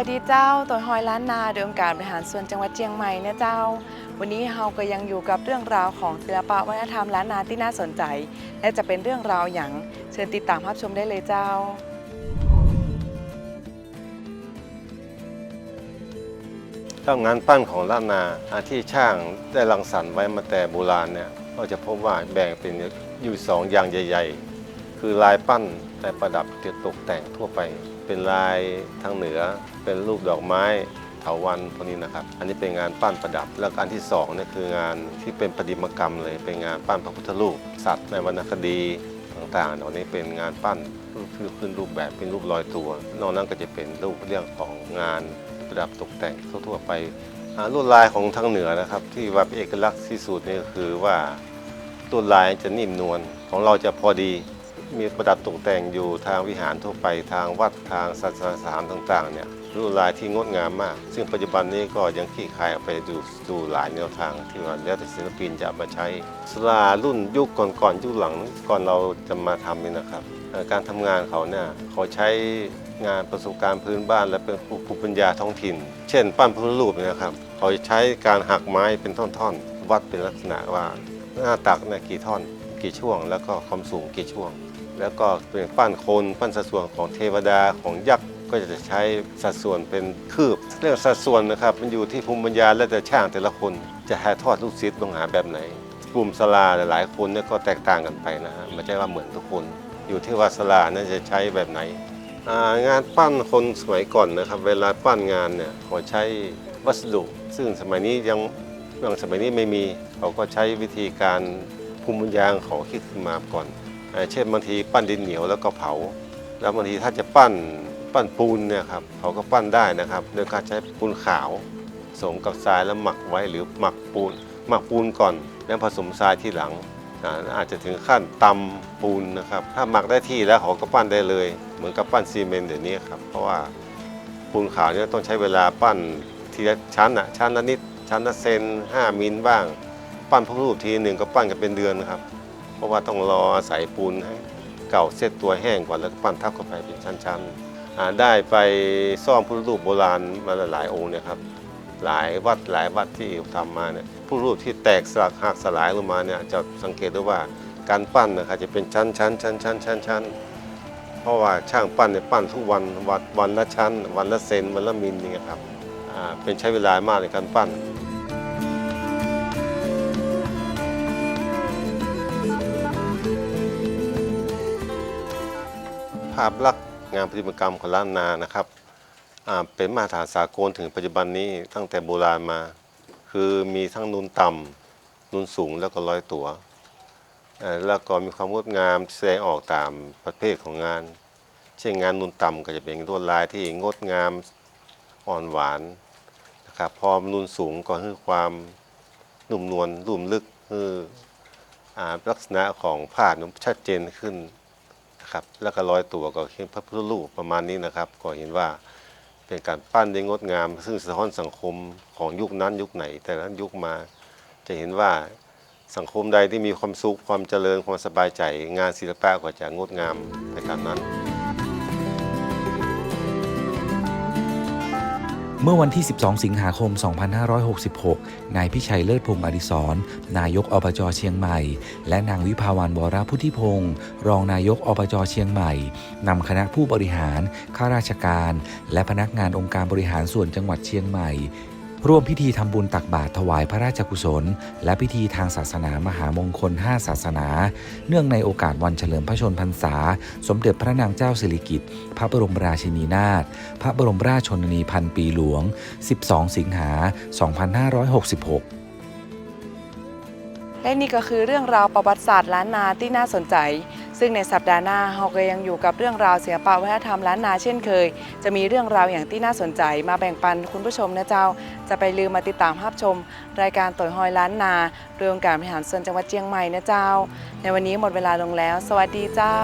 สวัสดีเจ้าตัวหอยล้านนาโดยองค์การบริหารส่วนจังหวัดเชียงใหม่นะเจ้า วันนี้เฮาก็ยังอยู่กับเรื่องราวของศิลปะวัฒนธรรมล้านนาที่น่าสนใจ และจะเป็นเรื่องราวอย่างเชิญติดตามรับชมได้เลยเจ้าก็งานปั้นของล้านนาอาที่ช่างได้รังสรรค์ไว้มาแต่โบราณเนี่ยก็จะพบว่าแบ่งเป็นอยู่สองอย่างใหญ่ๆ คือลายปั้นแต่ประดับเกี่ยตกแต่งทั่วไป เป็นลายทางเหนือ เป็นรูปดอกไม้เถาวัลย์พวกนี้นะครับ อันนี้เป็นงานปั้นประดับ แล้วอันที่สองนี่คืองานที่เป็นประติมกรรมเลย เป็นงานปั้นพระพุทธรูปสัตว์ในวรรณคดีต่างๆเหล่านี้เป็นงานปั้นคือขึ้นรูปแบบเป็นรูปลอยตัว นอกนั้นก็จะเป็นรูปเรื่องของงานประดับตกแต่งทั่วๆไปลวดลายของทางเหนือนะครับ ที่ว่าเป็นเอกลักษณ์ที่สุดนี่ก็คือว่าลวดลายจะนิ่มนวลของเราจะพอดี มีประดับตกแต่งอยู่ทางวิหารทั่วไปทางวัดทางศาสนสถานต่างๆเนี่ยลวดลายที่งดงามมาก ซึ่งปัจจุบันนี้ก็ยังขี้คายออกไปดูดูหลายแนวทางที่ว่าแล้วแต่ศิลปินจะมาใช้สลารุ่นยุคก่อนๆยุคหลังก่อนเราจะมาทำนี่นะครับ การทำงานเขาเนี่ยเขาใช้งานประสบการณ์พื้นบ้านและเป็นภูมิปัญญาท้องถิ่น เช่น ปั้นพุทธรูปเนี่ยนะครับเขาจะใช้การหักไม้เป็นท่อนๆ วัดเป็นลักษณะว่าหน้าตักเนี่ยกี่ท่อนกี่ช่วง แล้วก็ความสูงกี่ช่วง แล้วก็เป็นปั้นคนปั้นสัดส่วนของเทวดาของยักษ์ก็จะใช้สัดส่วนเป็นคืบ เรื่องสัดส่วนนะครับมันอยู่ที่ภูมิปัญญาและแต่ช่างแต่ละคนจะถ่ายทอดลูกศิษย์ลงหาแบบไหน กลุ่มสลาหลายๆคนเนี่ยก็แตกต่างกันไปนะฮะไม่ใช่ว่าเหมือนทุกคน อยู่ที่ว่าสลาเนี่ยจะใช้แบบไหนงานปั้นคนสมัยก่อนนะครับ เวลาปั้นงานเนี่ยเขาใช้วัสดุ ซึ่งสมัยนี้ยังยังสมัยนี้ไม่มีเขาก็ใช้วิธีการภูมิปัญญาของเขาคิดขึ้นมาก่อน เช่นบางทีปั้นดินเหนียวแล้วก็เผา แล้วบางทีถ้าจะปั้นปั้นปูนเนี่ยครับเขาก็ปั้นได้นะครับโดยการใช้ปูนขาวผสมกับทรายแล้วหมักไว้หรือหมักปูนหมักปูนก่อน แล้วผสมทรายที่หลังอาจจะถึงขั้นตำปูนนะครับ ถ้าหมักได้ที่แล้วเขาก็ปั้นได้เลย เหมือนกับปั้นซีเมนต์เดี๋ยวนี้ครับ เพราะว่าปูนขาวเนี่ยต้องใช้เวลาปั้นทีละชั้นอะชั้นละนิดชั้นละเซน5มิลบ้าง ปั้นพระรูปทีหนึ่งก็ปั้นกันเป็นเดือนนะครับ เพราะว่าต้องรออาศัยปูนให้เก่าเซตตัวแห้งก่อนแล้วก็ปั้นทับเข้าไปเป็นชั้นๆได้ไปซ่อมพุทธรูปโบราณมาหลายองค์เนี่ยครับหลายวัดหลายวัดที่ทำมาเนี่ยพุทธรูปที่แตกสลักหักสลายลงมาเนี่ยจะสังเกตได้ว่าการปั้นนะครับจะเป็นชั้นชั้นชั้นชั้นชั้นชั้นเพราะว่าช่างปั้นเนี่ยปั้นทุกวันวันวันละชั้น วันละเซนวันละมิลอย่างเงี้ยครับเป็นใช้เวลามากในการปั้นาพลักษณ์งานประติมากรรมของล้านนานะครับเป็นมาตรฐานสากลถึงปัจจุบันนี้ตั้งแต่โบราณมา คือมีทั้งนูนต่ำนูนสูงแล้วก็ร้อยตัว แล้วก็มีความงดงามแสดงออกตามประเภทของงาน เช่นงานนูนต่ำก็จะเป็นลวดลายที่งดงามอ่อนหวานนะครับพอนูนสูงก็คือความนุ่มนวลลุ่มลึกคืออลักษณะของภาพนั้นชัดเจนขึ้น นะครับ แล้วก็ร้อยตัวก็เห็นพระพุทธรูปประมาณนี้นะครับ ก็เห็นว่าเป็นการปั้นได้งดงาม ซึ่งสะท้อนสังคมของยุคนั้นยุคไหน แต่ละยุคมา จะเห็นว่าสังคมใดที่มีความสุขความเจริญความสบายใจ งานศิลปะก็จะงดงามไปตามนั้น เมื่อวันที่ 12 สิงหาคม 2566 นายพิชัยเลิศพงศ์อดิศรนายกอบจเชียงใหม่ และนางวิภาวันวรพุทธิพงศ์รองนายกอบจเชียงใหม่ นำคณะผู้บริหาร ข้าราชการ และพนักงานองค์การบริหารส่วนจังหวัดเชียงใหม่ ร่วมพิธีทำบุญตักบาตรถวายพระราชกุศล และพิธีทางศาสนามหามงคล 5 ศาสนา เนื่องในโอกาสวันเฉลิมพระชนพรรษา สมเด็จพระนางเจ้าสิริกิติ์พระบรมราชินีนาถพระบรมราชชนนีพันปีหลวง 12 สิงหา 2566และนี่ก็คือเรื่องราวประวัติศาสตร์ล้านนาที่น่าสนใจ ซึ่งในสัปดาห์หน้าเราก็ยังอยู่กับเรื่องราวศิลปะวัฒนธรรมล้านนาเช่นเคย จะมีเรื่องราวอย่างที่น่าสนใจมาแบ่งปันคุณผู้ชมนะเจ้า จะไปลืมมาติดตามภาพชม รายการต่อยหอยล้านนาเรื่องการบริหารส่วนจังหวัดเชียงใหม่นะเจ้า ในวันนี้หมดเวลาลงแล้ว สวัสดีเจ้า